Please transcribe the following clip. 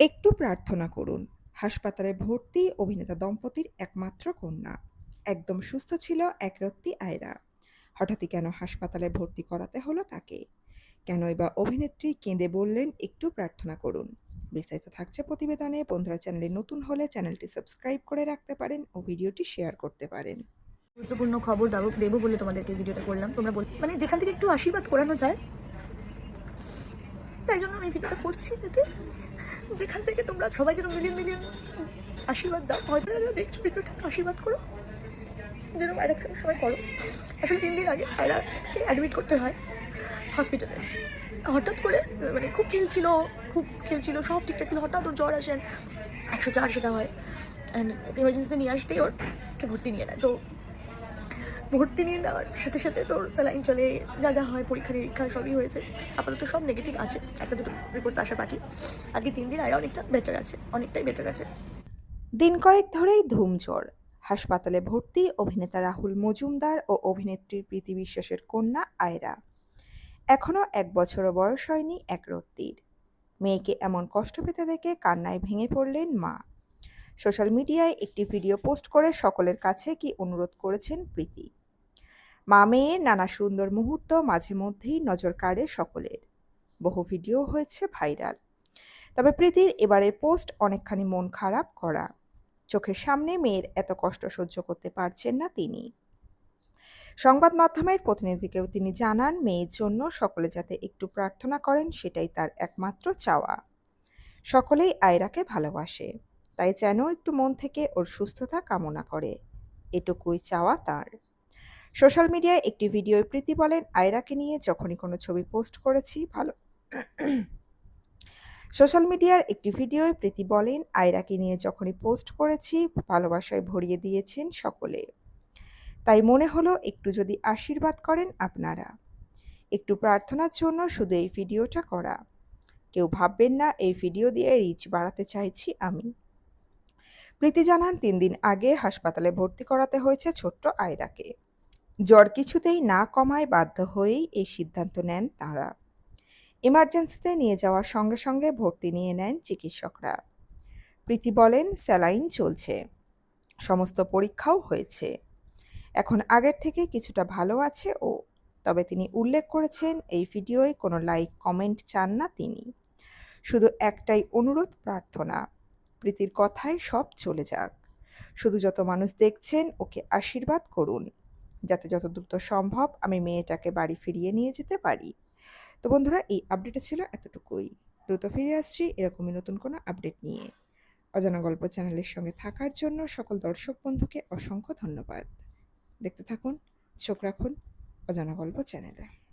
একটু প্রার্থনা করুন। হাসপাতালে ভর্তি অভিনেতা দম্পতির একমাত্র কন্যা। একদম সুস্থ ছিল একরত্তি আয়রা। হঠাৎই কেন হাসপাতালে ভর্তি করাতে হলো তাকে? কেনই বা অভিনেত্রী কেঁদে বললেন, একটু প্রার্থনা করুন। বিস্তারিত থাকছে প্রতিবেদনে। বন্ধুরা, চ্যানেলে নতুন হলে চ্যানেলটি সাবস্ক্রাইব করে রাখতে পারেন ও ভিডিওটি শেয়ার করতে পারেন। গুরুত্বপূর্ণ খবর দেবো দেবো বলে তোমাদেরকে ভিডিওটা করলাম। তোমরা বল মানে যেখান থেকে একটু আশীর্বাদ করানো যায় তাই জন্য আমি ভিডিওটা করছি যাতে যেখান থেকে তোমরা সবাই যেন মিলিয়ন মিলিয়ন আশীর্বাদ দাও, হয়তো দেখছ ভিডিওটা একটু আশীর্বাদ করো। যেন আয়রাকে সবাই করো। আসলে তিন দিন আগে আয়রাকে অ্যাডমিট করতে হয় হসপিটালে হঠাৎ করে মানে খুব খেলছিল খুব খেলছিল সব ঠিকঠাক ছিল। হঠাৎ ওর জ্বর আসেন একশো চার সেটা হয়। অ্যান্ড ইমার্জেন্সিতে নিয়ে আসতেই ওর ভর্তি নিয়ে নেয়। তো ভর্তি নিয়ে নেওয়ার সাথে সাথে তোর স্যালাইন চলে, যা যা হয়, পরীক্ষা নিরীক্ষা সবই হয়েছে। আপাতত সব নেগেটিভ আছে। একটা দুটো রিপোর্টস আসা বাকি। আজকে তিন দিন আগে অনেকটা বেটার আছে, অনেকটাই বেটার আছে। দিন কয়েক ধরেই ধুমঝড়। হাসপাতালে ভর্তি অভিনেতা রাহুল মজুমদার ও অভিনেত্রী প্রীতি বিশ্বাসের কন্যা আয়রা। এখনও এক বছরও বয়স হয়নি এক রত্তির। মেয়েকে এমন কষ্ট পেতে দেখে কান্নায় ভেঙে পড়লেন মা। সোশ্যাল মিডিয়ায় একটি ভিডিও পোস্ট করে সকলের কাছে কি অনুরোধ করেছেন প্রীতি? মা মেয়ের নানা সুন্দর মুহূর্ত মাঝে মধ্যেই নজর কাড়ে সকলের। বহু ভিডিও হয়েছে ভাইরাল। তবে প্রীতির এবারের পোস্ট অনেকখানি মন খারাপ করা। চোখের সামনে মেয়ের এত কষ্ট সহ্য করতে পারছেন না তিনি। সংবাদ মাধ্যমের প্রতিনিধিকেও তিনি জানান, মেয়ের জন্য সকলে যাতে একটু প্রার্থনা করেন সেটাই তার একমাত্র চাওয়া। সকলেই আয়রাকে ভালোবাসে, তাই যেন একটু মন থেকে ওর সুস্থতা কামনা করে। এটুকুই চাওয়া তার। সোশ্যাল মিডিয়ায় একটি ভিডিওয় প্রীতি বলেন, আয়রাকে নিয়ে যখনই কোনো ছবি পোস্ট করেছি, ভালো। সোশ্যাল মিডিয়ার একটি ভিডিওয় প্রীতি বলেন, আয়রাকে নিয়ে যখনই পোস্ট করেছি, ভালোবাসায় ভরিয়ে দিয়েছেন সকলে। তাই মনে হলো একটু যদি আশীর্বাদ করেন আপনারা। একটু প্রার্থনার জন্য শুধু এই ভিডিওটা করা। কেউ ভাববেন না, এই ভিডিও দিয়ে রিচ বাড়াতে চাইছি আমি। প্রীতি জানান, তিন দিন আগে হাসপাতালে ভর্তি করাতে হয়েছে ছোট্ট আয়রাকে। জ্বর কিছুতেই না কমায় বাধ্য হয়েই এই সিদ্ধান্ত নেন তাঁরা। ইমার্জেন্সিতে নিয়ে যাওয়ার সঙ্গে সঙ্গে ভর্তি নিয়ে নেন চিকিৎসকরা। প্রীতি বলেন, স্যালাইন চলছে। সমস্ত পরীক্ষাও হয়েছে। এখন আগের থেকে কিছুটা ভালো আছে ও। তবে তিনি উল্লেখ করেছেন, এই ভিডিওয় কোনো লাইক, কমেন্ট চান না তিনি। শুধু একটাই অনুরোধ, প্রার্থনা। প্রীতির কথায় সব চলে যাক। শুধু যত মানুষ দেখছেন, ওকে আশীর্বাদ করুন। যাতে যত দ্রুত সম্ভব আমি মেয়েটাকে বাড়ি ফিরিয়ে নিয়ে যেতে পারি। তো বন্ধুরা, এই আপডেটে ছিল এতটুকুই। দ্রুত ফিরে আসছি এরকমই নতুন কোনো আপডেট নিয়ে। অজানা গল্প চ্যানেলের সঙ্গে থাকার জন্য সকল দর্শক বন্ধুকে অসংখ্য ধন্যবাদ। দেখতে থাকুন, চোখ রাখুন অজানা গল্প চ্যানেলে।